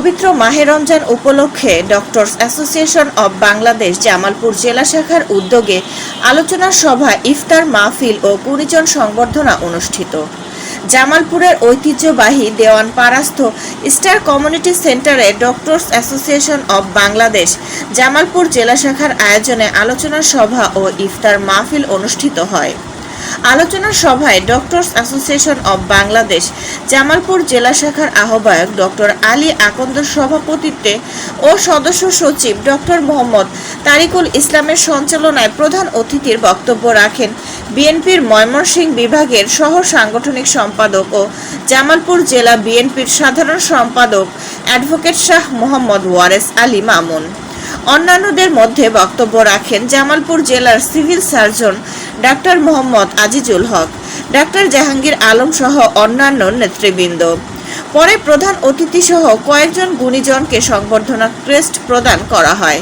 পবিত্র মাহে রমজান উপলক্ষে doctors association of Bangladesh Jamalpur জেলা শাখার উদ্যোগে আলোচনা সভা ইফতার মাহফিল ও গুণীজন সংবর্ধনা অনুষ্ঠিত। জামালপুরের ঐতিহ্যবাহী দেওয়ান পারাস্থ স্টার কমিউনিটি সেন্টারে doctors association of Bangladesh Jamalpur জেলা শাখার আয়োজনে আলোচনা সভা ও ইফতার মাহফিল অনুষ্ঠিত হয়। আলোচনা সভায় doctors association of Bangladesh, Jamalpur জেলা শাখার আহ্বায়ক ডক্টর আলী আকন্দর সভাপতিত্বে ও সদস্য সচিব ডক্টর মোহাম্মদ তারিকুল ইসলামের সঞ্চালনায় প্রধান অতিথির বক্তব্য রাখেন বিএনপির ময়মনসিংহ বিভাগের সহ সাংগঠনিক সম্পাদক ও জামালপুর জেলা বিএনপির সাধারণ সম্পাদক অ্যাডভোকেট শাহ মোহাম্মদ ওয়ারেস আলী মামুন। অন্যান্যদের মধ্যে বক্তব্য রাখেন জামালপুর জেলার civil surgeon doctor Mohammad Azizul Haque, doctor Jahangir Alam সহ অন্যান্য নেতৃবৃন্দ। পরে প্রধান অতিথি সহ কয়েকজন গুণীজনকে সংবর্ধনা ক্রেস্ট প্রদান করা হয়।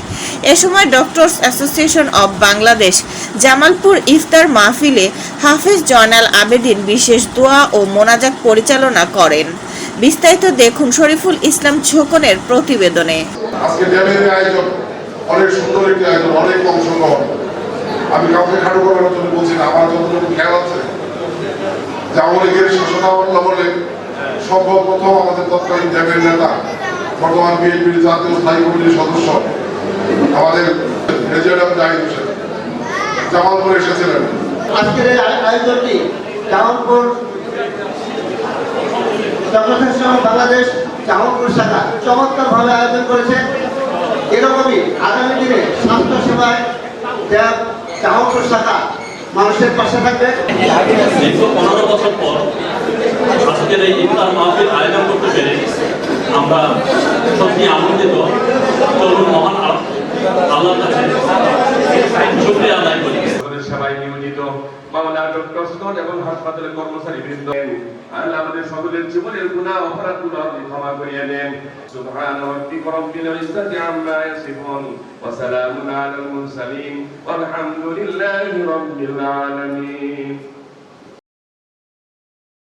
এ সময় doctors association of Bangladesh, Jamalpur ইফতার মাহফিলে হাফেজ জয়নাল আবেদিন বিশেষ দোয়া ও মোনাজাত পরিচালনা করেন। বিস্তারিত দেখুন শরীফুল ইসলাম ছোকনের প্রতিবেদনে। আজকে অনেক সুন্দর একটি আয়োজন, অনেক অংশগ্রহণ। আমি কাউকে খাটো করার জন্য বলছি না, আমার যতটুকু খেয়াল আছে, যে আওয়ামী লীগের শাসনামলে সম্ভব প্রথম আমাদের তৎকালীন ড্যামের নেতা, বর্তমান বিএনপির জাতীয় স্থায়ী কমিটির সদস্য, আমাদের রেজিয়াডাম জাহিদ হোসেন, জামালপুরে এসেছিলেন। আজকের এই আয়- আয়োজনটি জামালপুর বাংলাদেশ জামালপুর শাখা চমৎকারভাবে আয়োজন করেছে। এরকমই স্বাস্থ্য সেবায় যা জামালপুর শাখা মানুষের পাশে থাকবে। দীর্ঘ পনেরো বছর পর আজকের এই ইফতার মাহফিল আয়োজন করতে পেরে আমরা সত্যি আনন্দিত। চলুন নিয়োজিত মামলা ডক্টর স্টল এবং হাসপাতালের কর্মচারী বৃন্দ আল্লাহ আমাদের সকলের জীবনের গুনাহ অপরাধগুলো আপনি ক্ষমা করিয়ে দেন। সুবহান রাব্বিকা রব্বিল ইজ্জাতি আম্মা ইয়াসিফুন ওয়া সালামুন আলাল মুরসালিন। ওয়ালহামদুলিল্লাহি রাব্বিল আলামিন।